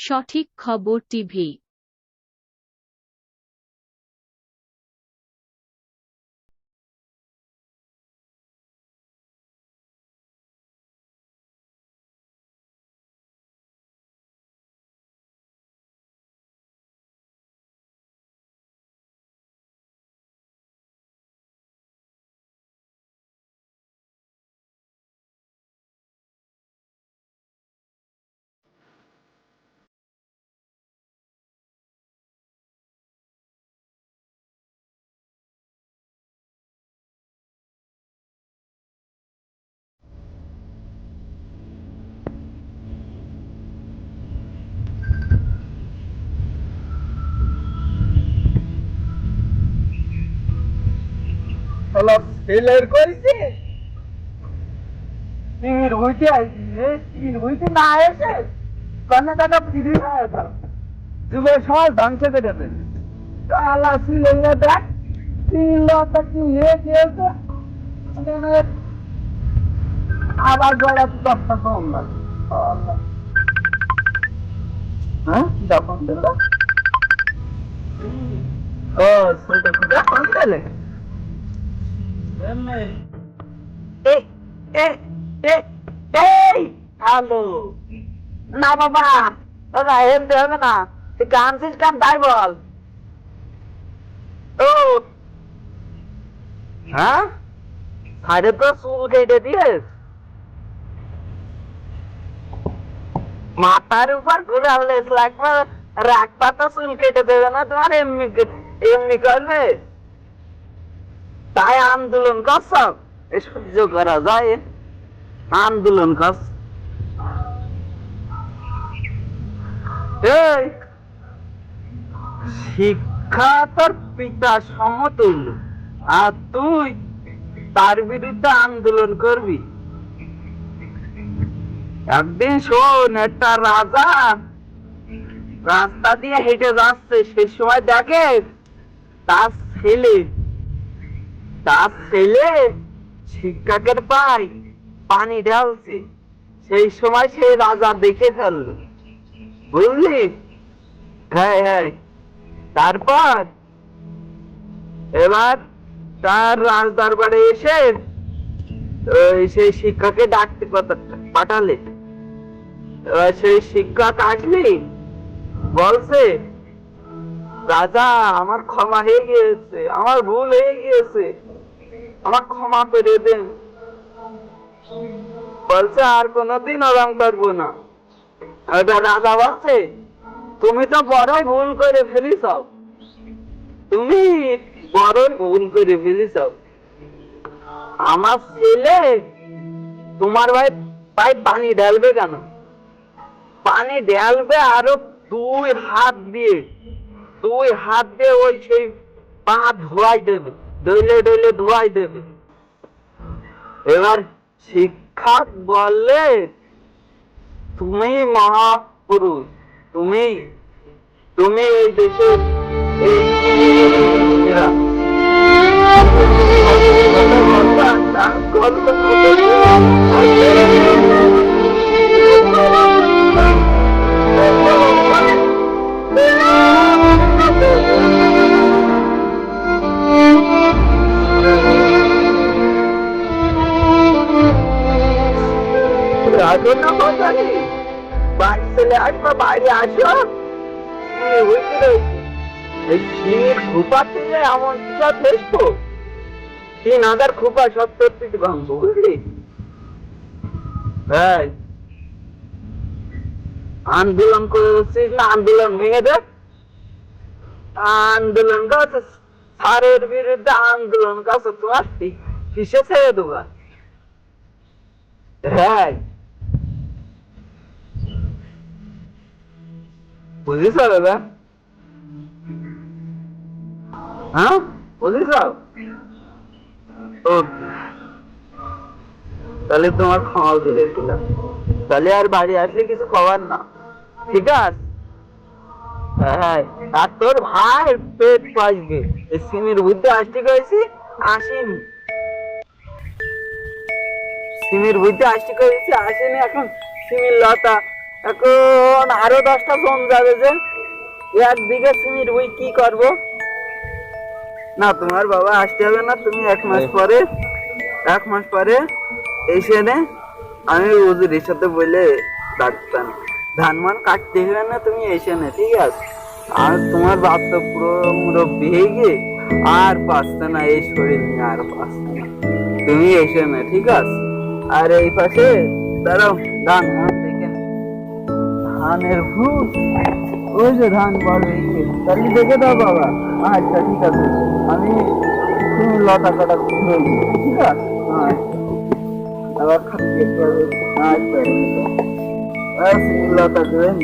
সঠিক খবর টিভি। হলো ফেলের কইছে? টিভির হইতে আইছি টিভির হইতে না এসে কনে টাকা ফিরি না এটা যুগের সমাজ ধ্বংস করে দেবে আল্লাহ ছিল দেখ। লতা কি হে গেছে? আবার গলা তো দশটা কম হ্যাঁ? যখন দিল? ও, সেটা যখন দিলে? হ্যাঁ সাইডে তো চুল কেটে দিয়েস মাথার উপর ঘুরে আনলে লাগবে রাখ পাতা চুল কেটে দেবে না তোমার এমনি এমনি করবে আন্দোলন করছ? এ সহ্য করা যায়। আন্দোলন কর। এই, শিক্ষা তোর পিতা সমতুল্য। আর তুই তার বিরুদ্ধে আন্দোলন করবি। একদিন শোন, একটা রাজা রাস্তা দিয়ে হেঁটে যাচ্ছে। সে সময় দেখে তার ছেলে ছেলে শিক্ষকের পাই পানি ঢালছে। সেই সময় সেই রাজা দেখে বুঝলি? হ্যাঁ হ্যাঁ। তারপর এবার তার রাজ দরবারে এসে সেই শিক্ষাকে ডাকতে পাঠালে। সেই শিক্ষক আসলি বলছে রাজা, আমার ক্ষমা হয়ে গিয়েছে, আমার ভুল হয়ে গিয়েছে। আমার ক্ষমা করে দেন। বলছে, আর কোনোদিন ওরম করব না। রাজা বলছে, তুমি তো বড়ই ভুল করে ফেলিস তুমি বড়ই ভুল করে ফেলিস আমার ছেলে তোমার ভাই পাই পানি ঢালবে কেন? পানি ঢালবে আরও দুই হাত দিয়ে। দুই হাত দিয়ে ওই সেই পা ধোয়াই দেবে ধোয়াই দেবে। এবার শিক্ষক বললে তুমি মহাপুরুষ, তুমি তুমি এই দেশের এই বাজারে বাড়ি চলে আসবা, বাইরে আসো। এই খুপা দেখব তিন খুপা সত্তর বুঝলি হ্যাঁ আন্দোলন করেছিস না? আন্দোলন ভেঙে দে। আন্দোলন করছে সারের বিরুদ্ধে আন্দোলন করছে তোমার কিসে ছেড়ে দেবা। হ্যাঁ বুঝিস দাদা হ্যাঁ বুঝিস ও তাহলে তোমার ক্ষমা দিলে দিলাম তাহলে আর বাড়ি আসলে কিছু খবর না ঠিক আছে হ্যাঁ আর তোর ভাই পেট পাইবে সিমির বুদ্ধি আসতে কয়েছি আসেনি সিমির বুদ্ধি আসতে করেছি আসেনি এখন সিমির লতা এখন আরও দশটা ফোন যাবে যে এক বিঘা সিমির ওই কি করব? না তোমার বাবা আসতে হবে না তুমি এক মাস পরে এক মাস পরে এসে নে। আমি উজুরির সাথে বলে ডাক্তার ধান মান কাটতে হবে না তুমি এসে নে ঠিক আছে? আর তোমার বাপ তো পুরো মুরব্বী হয়ে গিয়ে আর পাচ্ছে না এই শরীর নিয়ে আর পাচ্ছে না। তুমি এসে নে ঠিক আছে? আর এই পাশে দাঁড়াও ধান। ধানের ভূত ওই যে ধান বড় তাহলে দেখে দাও বাবা। আচ্ছা ঠিক আছে। আমি তুমি লতা কাটা হয়ে ঠিক আছে আচ্ছা আবার খাচ্ছি আচ্ছা আচ্ছা লতা দেবেন